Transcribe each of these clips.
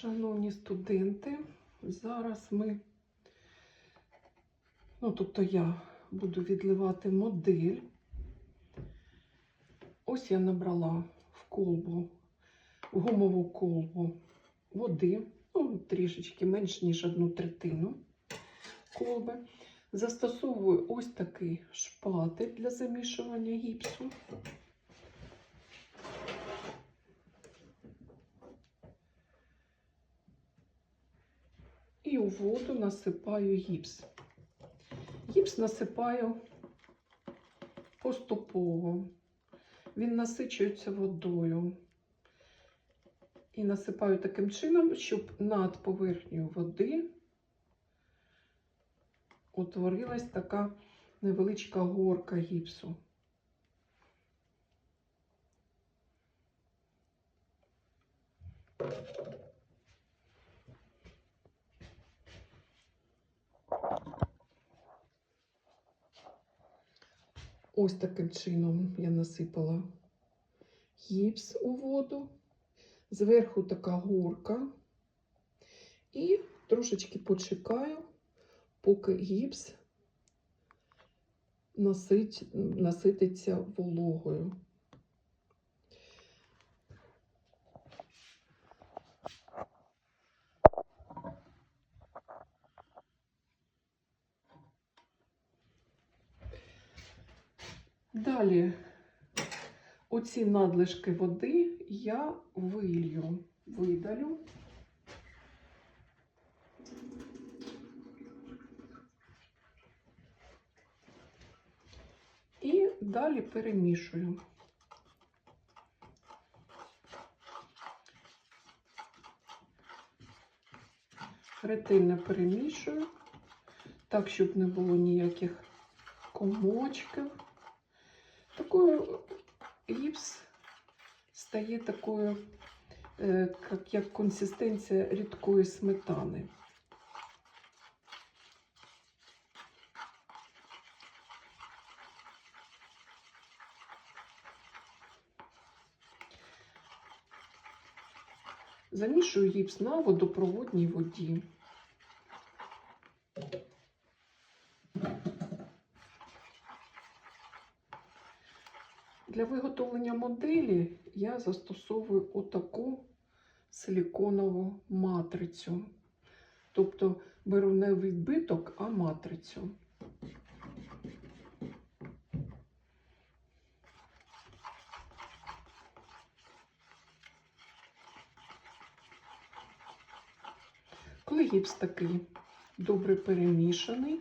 Шановні студенти, зараз ми, ну, тобто я буду відливати модель. Ось я набрала в колбу, в гумову колбу води, ну, трішечки менш ніж одну третину колби. Застосовую ось такий шпатель для замішування гіпсу. І у воду насипаю гіпс. Гіпс насипаю поступово. Він насичується водою. І насипаю таким чином, щоб над поверхнею води утворилась така невеличка горка гіпсу. Ось таким чином я насипала гіпс у воду, зверху така горка, і трошечки почекаю, поки гіпс насититься вологою. Далі оці надлишки води я вилью, видалю. І далі перемішую. Ретельно перемішую, так, щоб не було ніяких комочків. Такою гіпс стає такою, як, як консистенція рідкої сметани. Замішую гіпс на водопроводній воді. Для виготовлення моделі я застосовую отаку силіконову матрицю. Тобто беру не відбиток, а матрицю. Коли гіпс такий добре перемішаний,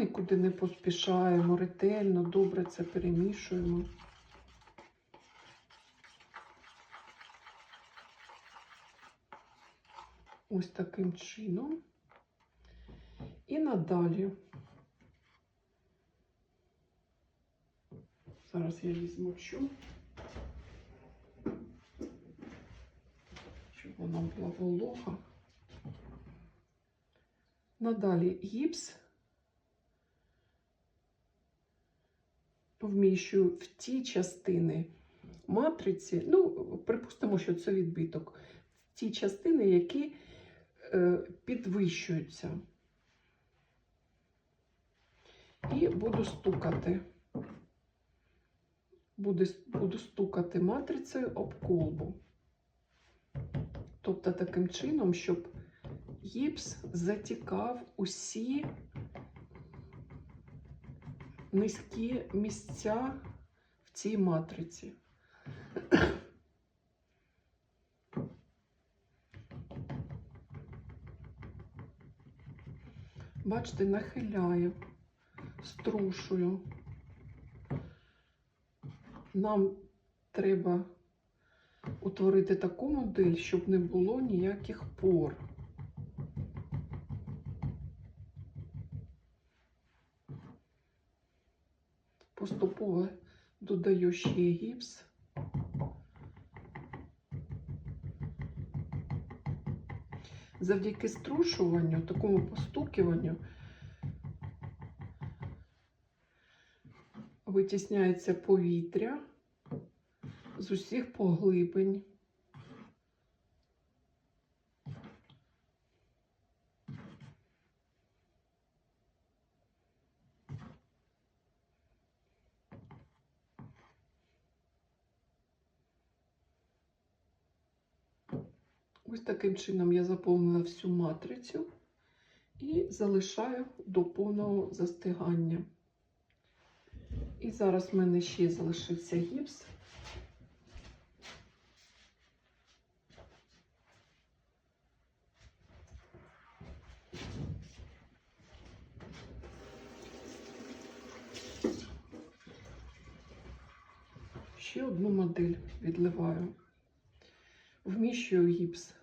нікуди не поспішаємо, ретельно, добре це перемішуємо. Ось таким чином. І надалі. Зараз я її змочу, щоб вона була волога. Надалі гіпс вміщую в ті частини матриці, ну, припустимо, що це відбиток, ті частини, які е, підвищуються. І буду стукати. Буду, буду стукати матрицею об колбу. Тобто таким чином, щоб гіпс затікав усі низькі місця в цій матриці. Бачите, нахиляю, струшую. Нам треба утворити таку модель, щоб не було ніяких пор. Поступово додаю ще гіпс. Завдяки струшуванню, такому постукуванню, витісняється повітря з усіх поглибень Ось таким чином я заповнила всю матрицю і залишаю до повного застигання. І зараз в мене ще залишився гіпс. Ще одну модель відливаю. Вміщую гіпс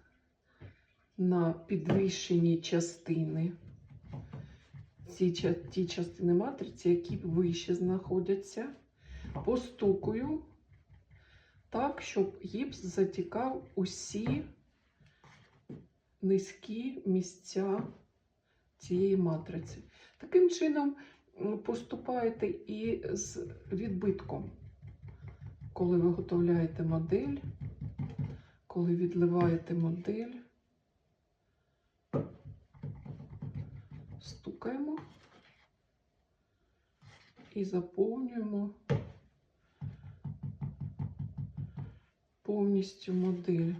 на підвищені частини. Ці, ті частини матриці, які вище знаходяться, постукую так, щоб гіпс затікав усі низькі місця цієї матриці. Таким чином поступаєте і з відбитком, коли виготовляєте модель, коли відливаєте модель. Стукаємо і заповнюємо повністю модель,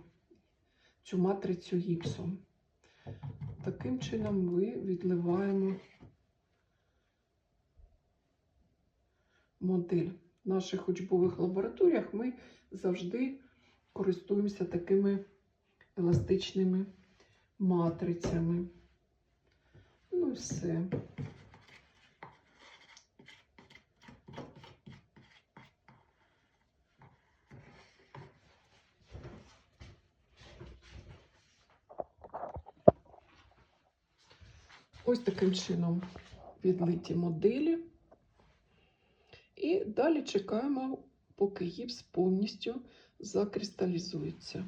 цю матрицю гіпсом. Таким чином ми відливаємо модель. В наших учбових лабораторіях ми завжди користуємося такими еластичними матрицями. Все. Ось таким чином відлиті моделі. І далі чекаємо, поки гіпс повністю закристалізується.